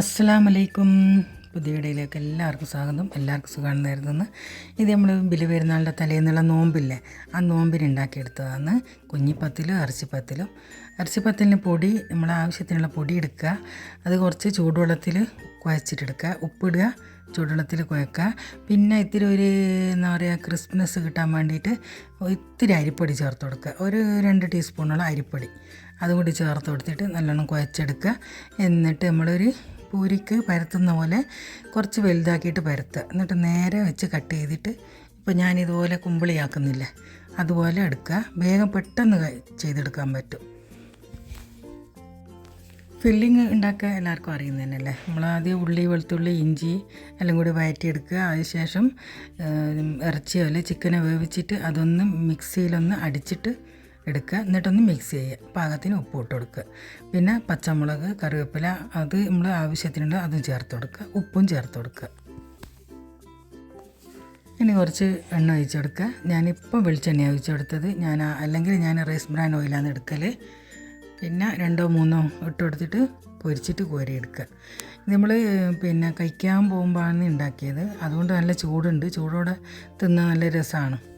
അസ്സലാം വലൈക്കും പുതിയ ഇടയിലേക്ക് എല്ലാവർക്കും സ്വാഗതം. എല്ലാവർക്കും സുഖമാണ് നേരുന്നത് ഇത് നമ്മൾ ബലി പെരുന്നാളിന്റെ തലേന്നുള്ള നോമ്പില്ലേ? ആ നോമ്പിനുണ്ടാക്കിയെടുത്തതാണ് കുഞ്ഞിപ്പത്തിലും ഇറച്ചിപ്പത്തിലും ഇറച്ചിപ്പത്തിലിന് പൊടി നമ്മൾ ആവശ്യത്തിനുള്ള പൊടി എടുക്കുക. അത് കുറച്ച് ചൂടുവെള്ളത്തിൽ കുഴച്ചിട്ടെടുക്കുക. ഉപ്പിടുക ചൂടുവെള്ളത്തിൽ കുഴക്കുക. പിന്നെ ഇത്തിരി ഒരു എന്താ പറയുക ക്രിസ്മസ് കിട്ടാൻ വേണ്ടിയിട്ട് ഇത്തിരി അരിപ്പൊടി ചേർത്ത് കൊടുക്കുക. ഒരു രണ്ട് ടീസ്പൂണോളം അരിപ്പൊടി. അതും കൂടി ചേർത്ത് കൊടുത്തിട്ട് നല്ലോണം കുഴച്ചെടുക്കുക. എന്നിട്ട് നമ്മളൊരു പൂരിക്ക് പരത്തുന്ന പോലെ കുറച്ച് വലുതാക്കിയിട്ട് പരത്തുക എന്നിട്ട് നേരെ വെച്ച് കട്ട് ചെയ്തിട്ട് ഇപ്പോൾ ഞാനിതുപോലെ കുമ്പിളിയാക്കുന്നില്ല അതുപോലെ എടുക്കുക. വേഗം പെട്ടെന്ന് ചെയ്തെടുക്കാൻ പറ്റും. ഫില്ലിങ് ഉണ്ടാക്കുക എല്ലാവർക്കും അറിയുന്നത് തന്നെയല്ലേ നമ്മൾ ആദ്യം ഉള്ളി വെളുത്തുള്ളി ഇഞ്ചി എല്ലാം കൂടി വഴറ്റിയെടുക്കുക അതിനുശേഷം ഇറച്ചിയോ അല്ലെങ്കിൽ ചിക്കനെ വേവിച്ചിട്ട് അതൊന്ന് മിക്സിയിലൊന്ന് അടിച്ചിട്ട് എടുക്കുക. എന്നിട്ടൊന്ന് മിക്സ് ചെയ്യുക. പാകത്തിന് ഉപ്പ് ഇട്ട് കൊടുക്കുക. പിന്നെ പച്ചമുളക് കറിവേപ്പില അത് നമ്മൾ ആവശ്യത്തിനുണ്ട് അതും ചേർത്ത് കൊടുക്കുക. ഉപ്പും ചേർത്ത് കൊടുക്കുക. ഇനി കുറച്ച് എണ്ണ ഒഴിച്ച് കൊടുക്കുക. ഞാനിപ്പോൾ വെളിച്ചെണ്ണ ഒഴിച്ച് കൊടുത്തത്. ഞാൻ അല്ലെങ്കിൽ ഞാൻ റൈസ് ബ്രാൻ ഓയിലാണ് എടുക്കൽ പിന്നെ രണ്ടോ മൂന്നോ ഇട്ട് കൊടുത്തിട്ട് പൊരിച്ചിട്ട് കോരി എടുക്കുക. നമ്മൾ പിന്നെ കഴിക്കാൻ പോകുമ്പോഴാണ് ഉണ്ടാക്കിയത്. അതുകൊണ്ട് നല്ല ചൂടുണ്ട്. ചൂടോടെ തിന്നാൻ നല്ല രസമാണ്.